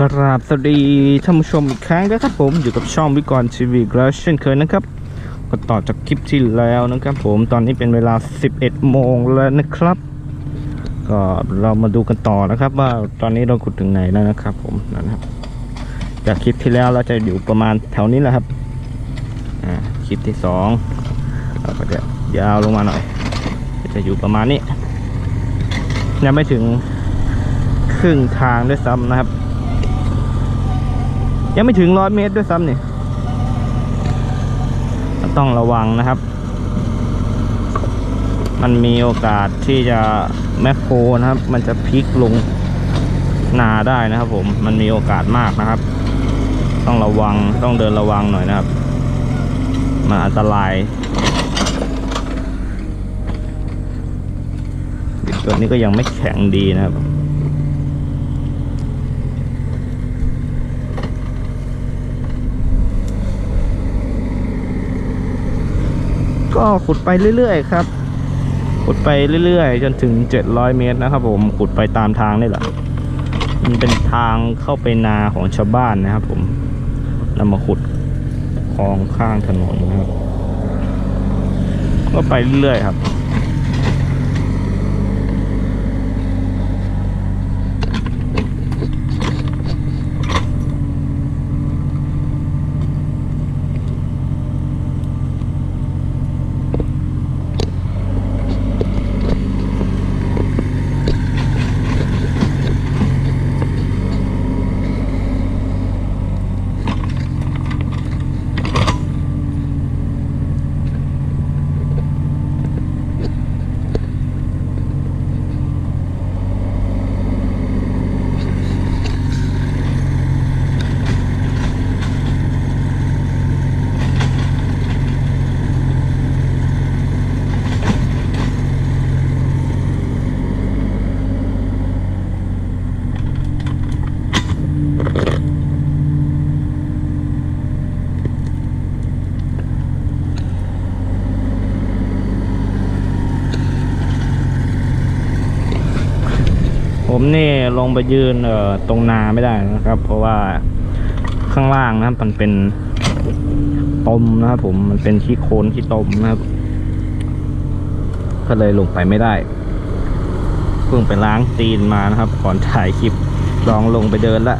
กราบสวัสดีท่านผู้ชมอีกครั้งนะครับผมอยู่กับช่องวิกรทีวีแล้วเช่นเคยนะครับ ก็ต่อจากคลิปที่แล้วนะครับผมตอนนี้เป็นเวลา 11 โมงแล้วนะครับ ก็เรามาดูกันต่อนะครับ ว่าตอนนี้เราขุดถึงไหนแล้วนะครับผมนะครับ จากคลิปที่แล้วเราจะอยู่ประมาณแถวนี้แหละครับอ่าคลิปที่สองเราก็จะยาวลงมาหน่อย จะอยู่ประมาณนี้ยังไม่ถึงครึ่งทางด้วยซ้ำนะครับ ยังไม่ถึงร้อยเมตรด้วยซ้ำนี่ต้องระวังนะครับ มันมีโอกาสที่จะแมคโครนะครับ มันจะพลิกลงนาได้นะครับ ผม มันมีโอกาสมากนะครับ ต้องระวัง ต้องเดินระวังหน่อยนะครับ มันอันตรายตัวนี้ก็ยังไม่แข็งดีนะครับ ก็ขุดไปเรื่อยๆ ครับ ขุดไปเรื่อยๆ จนถึง 700 เมตรนะครับผม ขุดไปตามทางนี่แหละ มันเป็นทางเข้าไปนาของชาวบ้านนะครับผมนำมาขุดคลองข้างถนนนะครับ ก็ไปเรื่อยๆ ครับ ผมนี่ลงไปยืนเอ่อตรงนาไม่ได้นะครับ เพราะว่าข้างล่างนะครับ มันเป็นตมนะครับผมมันเป็นขี้โคลนขี้ตมนะครับ ก็เลยลงไปไม่ได้เพิ่งไปล้างตีนมานะครับ ก่อนถ่ายคลิปลองลงไปเดินละ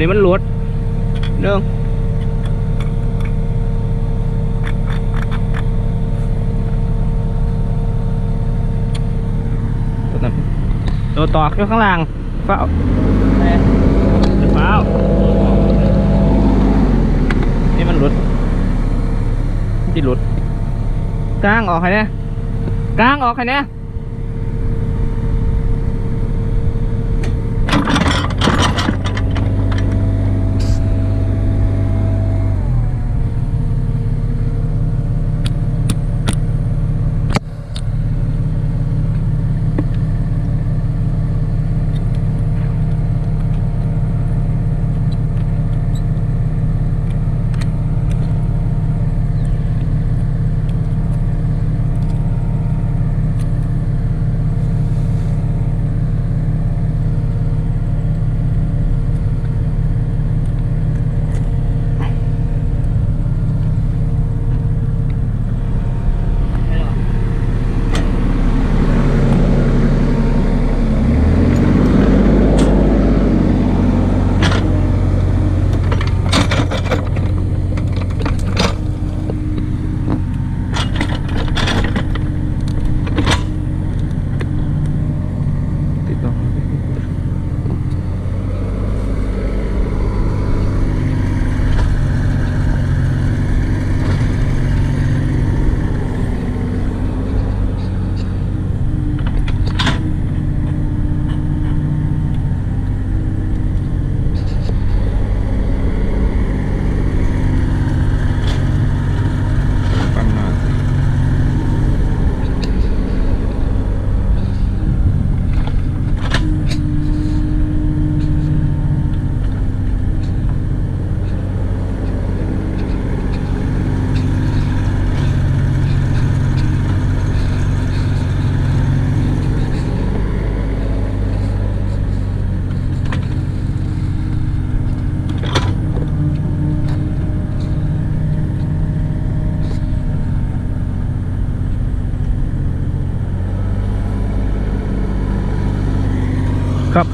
นี้มันหลุดเนื่องตัวนั้นตัวตอกอยู่ข้างล่างเฝ้าเฝ้านี่มันหลุดที่หลุดกลางออกใครเนี่ยกลางออกใครเนี่ย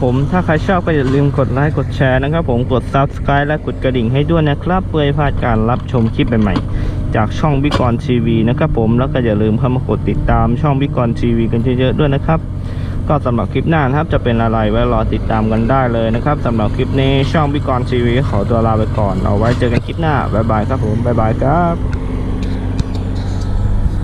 ผมถ้าใครชอบก็อย่าลืมกดไลค์กดแชร์นะครับผมกด Subscribe และกดกระดิ่งให้ด้วยนะครับเพื่อให้พลาดการรับชมคลิปใหม่ๆจากช่องบิกรทีวีนะครับผมแล้วก็อย่าลืมเข้ามากดติดตามช่องบิกรทีวีกันเยอะๆด้วยนะครับ ก็สำหรับคลิปหน้านะครับจะเป็นอะไรไว้รอติดตามกันได้เลยนะครับสำหรับคลิปนี้ช่องบิกรทีวีขอตัวลาไปก่อนเอาไว้เจอกันคลิปหน้าบ๊ายบายครับผมบ๊ายบายครับ